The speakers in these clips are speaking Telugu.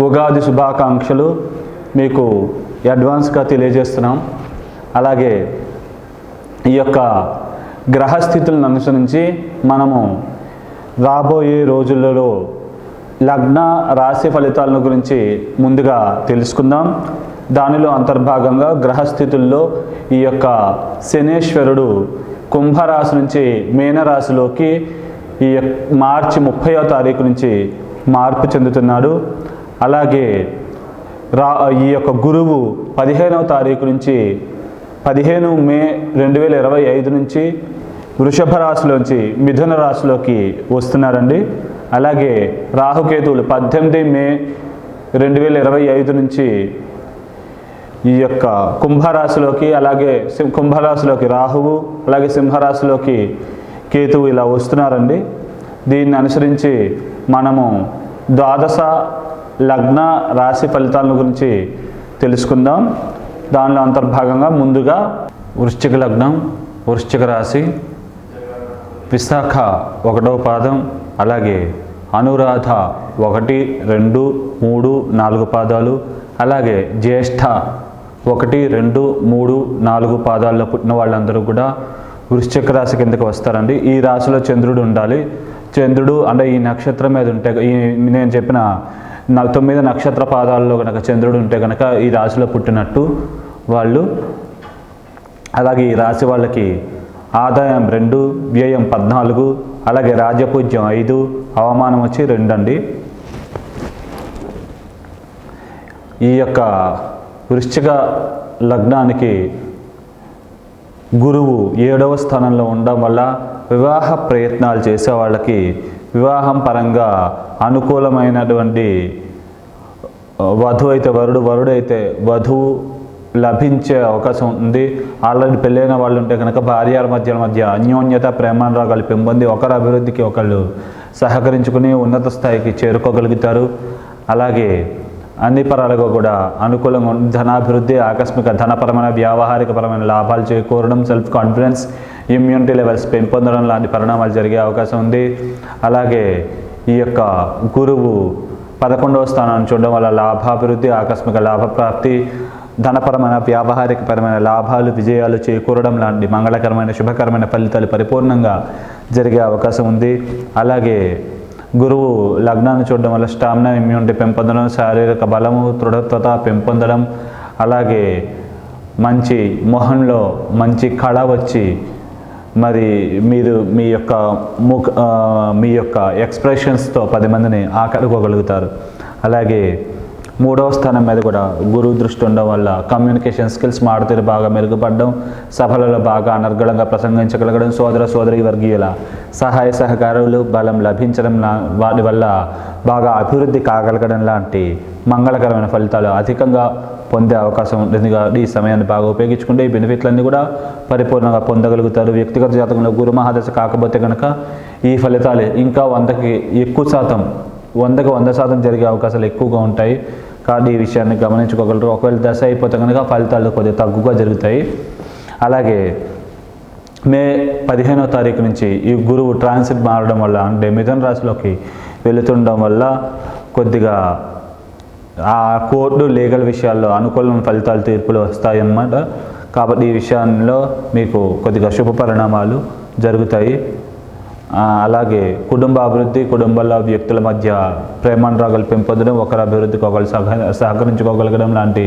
ఉగాది శుభాకాంక్షలు మీకు అడ్వాన్స్గా తెలియజేస్తున్నాం. అలాగే ఈ యొక్క గ్రహస్థితులను అనుసరించి మనము రాబోయే రోజులలో లగ్న రాశి ఫలితాలను గురించి ముందుగా తెలుసుకుందాం. దానిలో అంతర్భాగంగా గ్రహస్థితుల్లో ఈ యొక్క శనేశ్వరుడు కుంభరాశి నుంచి మీనరాశిలోకి ఈ యొక్క మార్చి ముప్పయో తారీఖు నుంచి మార్పు చెందుతున్నాడు. అలాగే రా ఈ యొక్క గురువు పదిహేనవ తారీఖు నుంచి పదిహేను మే రెండు వేల ఇరవై ఐదు నుంచి వృషభ రాశిలోంచి మిథున రాశిలోకి వస్తున్నారండి. అలాగే రాహుకేతువులు పద్దెనిమిది మే రెండు వేల ఇరవై ఐదు నుంచి ఈ యొక్క కుంభరాశిలోకి అలాగే కుంభరాశిలోకి రాహువు అలాగే సింహరాశిలోకి కేతువు ఇలా వస్తున్నారండి. దీన్ని అనుసరించి మనము ద్వాదశ లగ్న రాశి ఫలితాల గురించి తెలుసుకుందాం. దానిలో అంతర్భాగంగా ముందుగా వృశ్చిక లగ్నం వృశ్చిక రాశి విశాఖ ఒకటవ పాదం అలాగే అనురాధ ఒకటి రెండు మూడు నాలుగు పాదాలు అలాగే జ్యేష్ఠ ఒకటి రెండు మూడు నాలుగు పాదాల్లో పుట్టిన వాళ్ళందరూ కూడా వృశ్చిక రాశి కిందకి వస్తారండి. ఈ రాశిలో చంద్రుడు ఉండాలి. చంద్రుడు అంటే ఈ నక్షత్రం మీద ఉంటే ఈ నేను చెప్పిన తొమ్మిది నక్షత్ర పాదాల్లో కనుక చంద్రుడు ఉంటే కనుక ఈ రాశిలో పుట్టినట్టు వాళ్ళు అలాగే ఈ రాశి వాళ్ళకి ఆదాయం రెండు వ్యయం పద్నాలుగు అలాగే రాజపూజ్యం ఐదు అవమానం వచ్చి రెండు అండి ఈ యొక్క వృశ్చిక లగ్నానికి గురువు ఏడవ స్థానంలో ఉండడం వల్ల వివాహ ప్రయత్నాలు చేసే వాళ్ళకి వివాహం పరంగా అనుకూలమైనటువంటి వధువు అయితే వరుడు వరుడు అయితే వధువు లభించే అవకాశం ఉంది ఆల్రెడీ పెళ్ళైన వాళ్ళు ఉంటే కనుక భార్యల మధ్య మధ్య అన్యోన్యత ప్రేమానురాగాలు పెంపొంది ఒకరి అభివృద్ధికి ఒకళ్ళు సహకరించుకుని ఉన్నత స్థాయికి చేరుకోగలుగుతారు అలాగే అన్ని పరాలుగా కూడా అనుకూలంగా ఉంది. ధనాభివృద్ధి ఆకస్మిక ధనపరమైన వ్యావహారికపరమైన లాభాలు చేకూరడం సెల్ఫ్ కాన్ఫిడెన్స్ ఇమ్యూనిటీ లెవెల్స్ పెంపొందడం లాంటి పరిణామాలు జరిగే అవకాశం ఉంది అలాగే ఈ యొక్క గురువు పదకొండవ స్థానాన్ని చూడడం వల్ల లాభాభివృద్ధి ఆకస్మిక లాభప్రాప్తి ధనపరమైన వ్యావహారికపరమైన లాభాలు విజయాలు చేకూరడం లాంటి మంగళకరమైన శుభకరమైన ఫలితాలు పరిపూర్ణంగా జరిగే అవకాశం ఉంది. అలాగే గురువు లగ్నాన్ని చూడడం వల్ల స్టామినా ఇమ్యూనిటీ పెంపొందడం శారీరక బలము దృఢత్వత పెంపొందడం అలాగే మంచి మొహంలో మంచి కళ వచ్చి మరి మీరు మీ యొక్క ముఖ మీ యొక్క ఎక్స్ప్రెషన్స్తో పది మందిని ఆకట్టుకోగలుగుతారు. అలాగే మూడవ స్థానం మీద కూడా గురువు దృష్టి ఉండడం వల్ల కమ్యూనికేషన్ స్కిల్స్ మాడతీరు బాగా మెరుగుపడడం సభలలో బాగా అనర్గళంగా ప్రసంగించగలగడం సోదర సోదరి వర్గీయుల సహాయ సహకారాలు బలం లభించడం వాటి వల్ల బాగా అభివృద్ధి కాగలగడం లాంటి మంగళకరమైన ఫలితాలు అధికంగా పొందే అవకాశం ఉంటుంది. ఈ సమయాన్ని బాగా ఉపయోగించుకుంటే ఈ బెనిఫిట్లన్నీ కూడా పరిపూర్ణంగా పొందగలుగుతారు. వ్యక్తిగత జాతకంలో గురు మహాదశ కాకపోతే కనుక ఈ ఫలితాలు ఇంకా వందకి ఎక్కువ శాతం వందకు వంద శాతం జరిగే అవకాశాలు ఎక్కువగా ఉంటాయి. కాబట్టి ఈ విషయాన్ని గమనించుకోగలరు. ఒకవేళ దశ అయిపోతే కనుక ఫలితాలు కొద్దిగా తగ్గుగా జరుగుతాయి. అలాగే మే పదిహేనో తారీఖు నుంచి ఈ గురువు ట్రాన్సిట్ మారడం వల్ల అంటే మిథున రాశిలోకి వెళుతుండడం వల్ల కొద్దిగా ఆ కోర్టు లీగల్ విషయాల్లో అనుకూలమైన ఫలితాలు తీర్పులు వస్తాయన్నమాట. కాబట్టి ఈ విషయంలో మీకు కొద్దిగా శుభ పరిణామాలు జరుగుతాయి. అలాగే కుటుంబ అభివృద్ధి కుటుంబంలో వ్యక్తుల మధ్య ప్రేమానురాగాలు పెంపొందడం ఒకరి అభివృద్ధికి ఒకరు సహ సహకరించుకోగలగడం లాంటి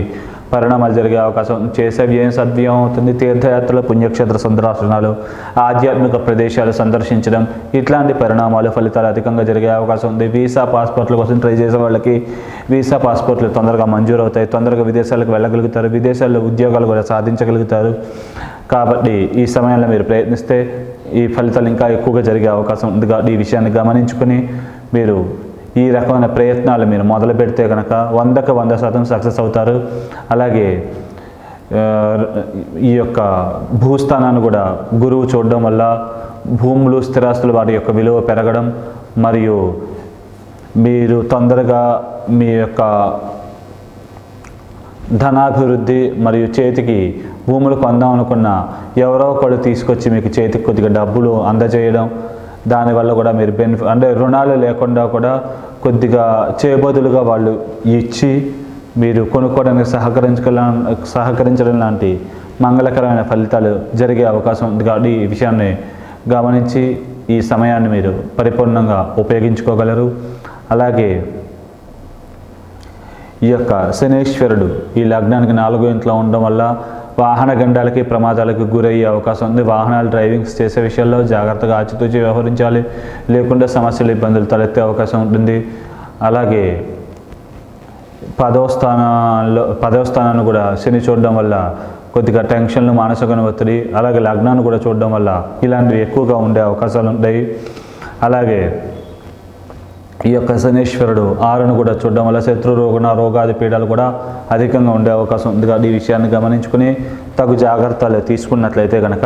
పరిణామాలు జరిగే అవకాశం చేసే వ్యయం సద్వ్యయం అవుతుంది. తీర్థయాత్రలు పుణ్యక్షేత్ర సందర్శనాలు ఆధ్యాత్మిక ప్రదేశాలు సందర్శించడం ఇట్లాంటి పరిణామాలు ఫలితాలు అధికంగా జరిగే అవకాశం ఉంది. వీసా పాస్పోర్ట్ల కోసం ట్రై చేసే వాళ్ళకి వీసా పాస్పోర్ట్లు తొందరగా మంజూరు అవుతాయి తొందరగా విదేశాలకు వెళ్ళగలుగుతారు. విదేశాల్లో ఉద్యోగాలు కూడా సాధించగలుగుతారు. కాబట్టి ఈ సమయంలో మీరు ప్రయత్నిస్తే ఈ ఫలితాలు ఇంకా ఎక్కువగా జరిగే అవకాశం ఉంది కాబట్టి ఈ విషయాన్ని గమనించుకొని మీరు ఈ రకమైన ప్రయత్నాలు మీరు మొదలు పెడితే కనుక వందకు వంద శాతం సక్సెస్ అవుతారు. అలాగే ఈ యొక్క భూస్థానాన్ని కూడా గురువు చూడడం వల్ల భూములు స్థిరాస్తులు వాటి యొక్క విలువ పెరగడం మరియు మీరు తొందరగా మీ యొక్క ధనాభివృద్ధి మరియు చేతికి భూములు కొందాం అనుకున్న ఎవరో ఒకళ్ళు తీసుకొచ్చి మీకు చేతికి కొద్దిగా డబ్బులు అందజేయడం దానివల్ల కూడా మీరు బెనిఫిట్ అంటే రుణాలు లేకుండా కూడా కొద్దిగా చేయబదులుగా వాళ్ళు ఇచ్చి మీరు కొనుక్కోవడానికి సహకరించగల సహకరించడం లాంటి మంగళకరమైన ఫలితాలు జరిగే అవకాశం ఉంది. కాబట్టి ఈ విషయాన్ని గమనించి ఈ సమయాన్ని మీరు పరిపూర్ణంగా ఉపయోగించుకోగలరు. అలాగే ఈ యొక్క శనేశ్వరుడు ఈ లగ్నానికి నాలుగో ఇంట్లో ఉండడం వల్ల వాహన గండాలకి ప్రమాదాలకు గురయ్యే అవకాశం ఉంది. వాహనాలు డ్రైవింగ్స్ చేసే విషయాల్లో జాగ్రత్తగా ఆచితూచి వ్యవహరించాలి. లేకుండా సమస్యలు ఇబ్బందులు తలెత్తే అవకాశం ఉంటుంది. అలాగే పదవ స్థానంలో పదవ స్థానాన్ని కూడా శని చూడడం వల్ల కొద్దిగా టెన్షన్లు మానసిక ఒత్తిడి అలాగే లగ్నాన్ని కూడా చూడడం వల్ల ఇలాంటివి ఎక్కువగా ఉండే అవకాశాలు ఉంటాయి. అలాగే ఈ యొక్క శనీశ్వరుడు ఆరును కూడా చూడడం వల్ల శత్రు రోగణ రోగాది పీడలు కూడా అధికంగా ఉండే అవకాశం ఉంది కాబట్టి ఈ విషయాన్ని గమనించుకుని తగు జాగ్రత్తలు తీసుకున్నట్లయితే కనుక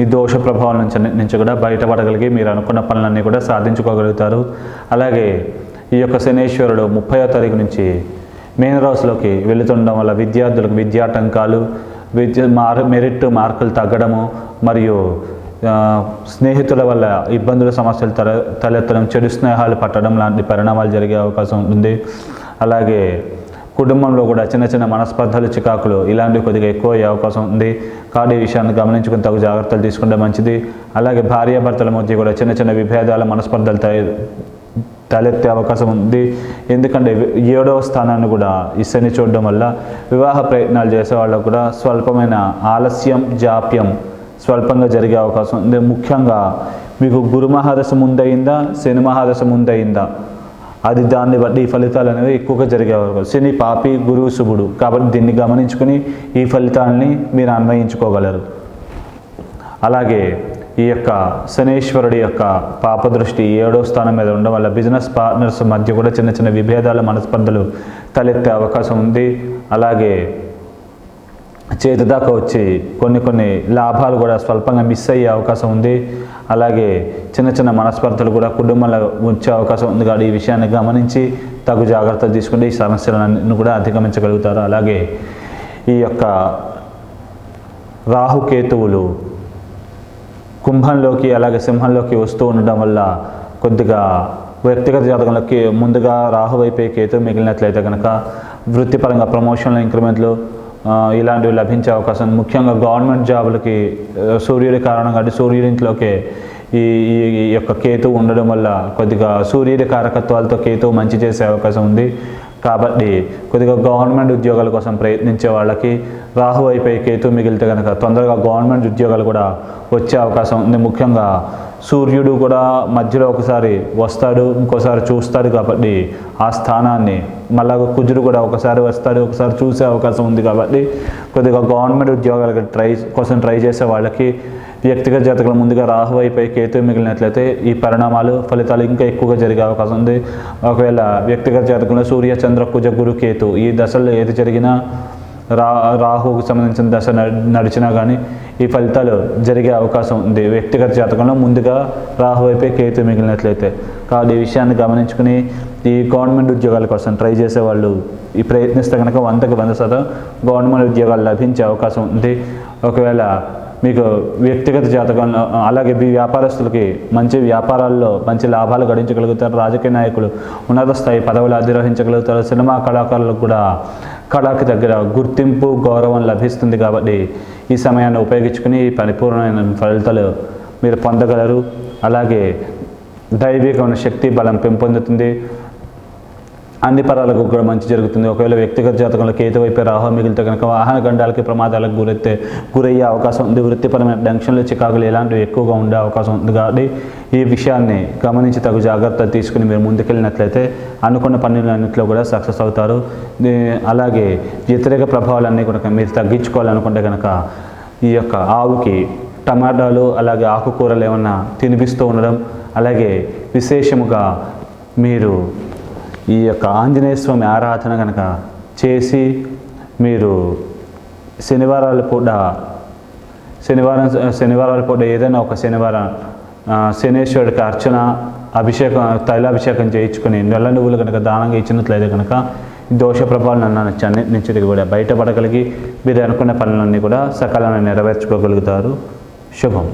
ఈ దోష ప్రభావం నుంచి నుంచి కూడా బయటపడగలిగి మీరు అనుకున్న పనులన్నీ కూడా సాధించుకోగలుగుతారు. అలాగే ఈ యొక్క శనీశ్వరుడు ముప్పయో తారీఖు నుంచి మీనరాశిలోకి వెళుతుండడం వల్ల విద్యార్థులకు విద్యాటంకాలు విద్య మార్ మెరిట్ మార్కులు తగ్గడము మరియు స్నేహితుల వల్ల ఇబ్బందుల సమస్యలు తల తలెత్తడం చెడు స్నేహాలు పట్టడం లాంటి పరిణామాలు జరిగే అవకాశం ఉంటుంది అలాగే కుటుంబంలో కూడా చిన్న చిన్న మనస్పర్ధలు చికాకులు ఇలాంటివి కొద్దిగా ఎక్కువ అయ్యే అవకాశం ఉంది. కాబట్టి ఈ విషయాన్ని గమనించుకుని తగు జాగ్రత్తలు తీసుకుంటే మంచిది. అలాగే భార్యాభర్తల మధ్య కూడా చిన్న చిన్న విభేదాల మనస్పర్ధలు తయ- తలెత్తే అవకాశం ఉంది. ఎందుకంటే ఏడవ స్థానాన్ని కూడా ఈ శని చూడడం వల్ల వివాహ ప్రయత్నాలు చేసే వాళ్ళకు కూడా స్వల్పమైన ఆలస్యం జాప్యం స్వల్పంగా జరిగే అవకాశం ఉంది. ముఖ్యంగా మీకు గురు మహాదశ ముందయిందా శని మహాదశ ముందయిందా? అది దాన్ని బట్టి ఈ ఫలితాలు అనేవి ఎక్కువగా జరిగే అవకాశం. శని పాపి గురువు శుభుడు. కాబట్టి దీన్ని గమనించుకుని ఈ ఫలితాలని మీరు అన్వయించుకోగలరు. అలాగే ఈ యొక్క శనేశ్వరుడి యొక్క పాపదృష్టి ఏడో స్థానం మీద ఉండడం వల్ల బిజినెస్ పార్ట్నర్స్ మధ్య కూడా చిన్న చిన్న విభేదాల మనస్పర్ధలు తలెత్తే అవకాశం ఉంది. అలాగే చేతి దాకా వచ్చి కొన్ని కొన్ని లాభాలు కూడా స్వల్పంగా మిస్ అయ్యే అవకాశం ఉంది. అలాగే చిన్న చిన్న మనస్పర్ధలు కూడా కుటుంబంలో ఉంచే అవకాశం ఉంది కాబట్టి ఈ విషయాన్ని గమనించి తగు జాగ్రత్తలు తీసుకుంటే ఈ సమస్యలను కూడా అధిగమించగలుగుతారు. అలాగే ఈ యొక్క రాహుకేతువులు కుంభంలోకి అలాగే సింహంలోకి వస్తూ ఉండడం వల్ల కొద్దిగా వ్యక్తిగత జాతకంలోకి ముందుగా రాహు వైపే కేతు మిగిలినట్లయితే కనుక వృత్తిపరంగా ప్రమోషన్లు ఇంక్రిమెంట్లు ఇలాంటివి లభించే అవకాశం. ముఖ్యంగా గవర్నమెంట్ జాబులకి సూర్యుడి కారణంగా కాబట్టి సూర్యుడింట్లోకే ఈ ఈ ఈ యొక్క కేతు ఉండడం వల్ల కొద్దిగా సూర్యుడి కారకత్వాలతో కేతు మంచి చేసే అవకాశం ఉంది. కాబట్టి కొద్దిగా గవర్నమెంట్ ఉద్యోగాల కోసం ప్రయత్నించే వాళ్ళకి రాహు అయిపోయి కేతు మిగిలితే కనుక తొందరగా గవర్నమెంట్ ఉద్యోగాలు కూడా వచ్చే అవకాశం ఉంది. ముఖ్యంగా సూర్యుడు కూడా మధ్యలో ఒకసారి వస్తాడు ఇంకోసారి చూస్తాడు కాబట్టి ఆ స్థానాన్ని. మళ్ళా కుజుడు కూడా ఒకసారి వస్తాడు ఒకసారి చూసే అవకాశం ఉంది కాబట్టి కొద్దిగా గవర్నమెంట్ ఉద్యోగాలకి ట్రై కోసం ట్రై చేసే వాళ్ళకి వ్యక్తిగత జాతకులు ముందుగా రాహు అయిపోయి కేతు మిగిలినట్లయితే ఈ పరిణామాలు ఫలితాలు ఇంకా ఎక్కువగా జరిగే అవకాశం ఉంది. ఒకవేళ వ్యక్తిగత జాతకంలో సూర్య చంద్ర కుజ గురు కేతు ఈ దశల్లో ఏది జరిగినా రా రాహుకు సంబంధించిన దశ నడిచినా కానీ ఈ ఫలితాలు జరిగే అవకాశం ఉంది. వ్యక్తిగత జాతకంలో ముందుగా రాహు వైపే కేతు మిగిలినట్లయితే. కాబట్టి ఈ విషయాన్ని గమనించుకుని ఈ గవర్నమెంట్ ఉద్యోగాల కోసం ట్రై చేసే వాళ్ళు ఈ ప్రయత్నిస్తే కనుక వందకి వంద శాతం గవర్నమెంట్ ఉద్యోగాలు లభించే అవకాశం ఉంది. ఒకవేళ మీకు వ్యక్తిగత జాతకం అలాగే మీ వ్యాపారస్తులకి మంచి వ్యాపారాల్లో మంచి లాభాలు గడించగలుగుతారు. రాజకీయ నాయకులు ఉన్నత స్థాయి పదవులు అధిరోహించగలుగుతారు. సినిమా కళాకారులకు కూడా కళకి దగ్గర గుర్తింపు గౌరవం లభిస్తుంది కాబట్టి ఈ సమయాన్ని ఉపయోగించుకుని ఈ పరిపూర్ణమైన ఫలితాలు మీరు పొందగలరు. అలాగే దైవికమైన శక్తి బలం పెంపొందుతుంది. అన్ని పరాలకు కూడా మంచి జరుగుతుంది. ఒకవేళ వ్యక్తిగత జాతకంలో కేతు వైపు రాహు మిగిలితే కనుక వాహన గండాలకి ప్రమాదాలకు గురైతే గురయ్యే అవకాశం ఉంది. వృత్తిపరమైన టెన్షన్లు చికాకులు ఇలాంటివి ఎక్కువగా ఉండే అవకాశం ఉంది కాబట్టి ఈ విషయాన్ని గమనించి తగు జాగ్రత్తలు తీసుకుని మీరు ముందుకెళ్ళినట్లయితే అనుకున్న పనులన్నింటిలో కూడా సక్సెస్ అవుతారు. అలాగే వ్యతిరేక ప్రభావాలన్నీ కూడా మీరు తగ్గించుకోవాలనుకుంటే కనుక ఈ యొక్క ఆవుకి టమాటాలు అలాగే ఆకుకూరలు ఏమన్నా తినిపిస్తూ ఉండడం అలాగే విశేషముగా మీరు ఈ యొక్క ఆంజనేయ స్వామి ఆరాధన కనుక చేసి మీరు శనివారాలు పూట శనివారం శనివారాల పూట ఏదైనా ఒక శనివారం శనేశ్వరుడికి అర్చన అభిషేకం తైలాభిషేకం చేయించుకొని నెల నువ్వులు కనుక దానంగా ఇచ్చినట్లయితే కనుక దోష ప్రభావం నన్ను నుంచి కూడా బయటపడగలిగి మీరు అనుకున్న పనులన్నీ కూడా సకాలంలో నెరవేర్చుకోగలుగుతారు. శుభం.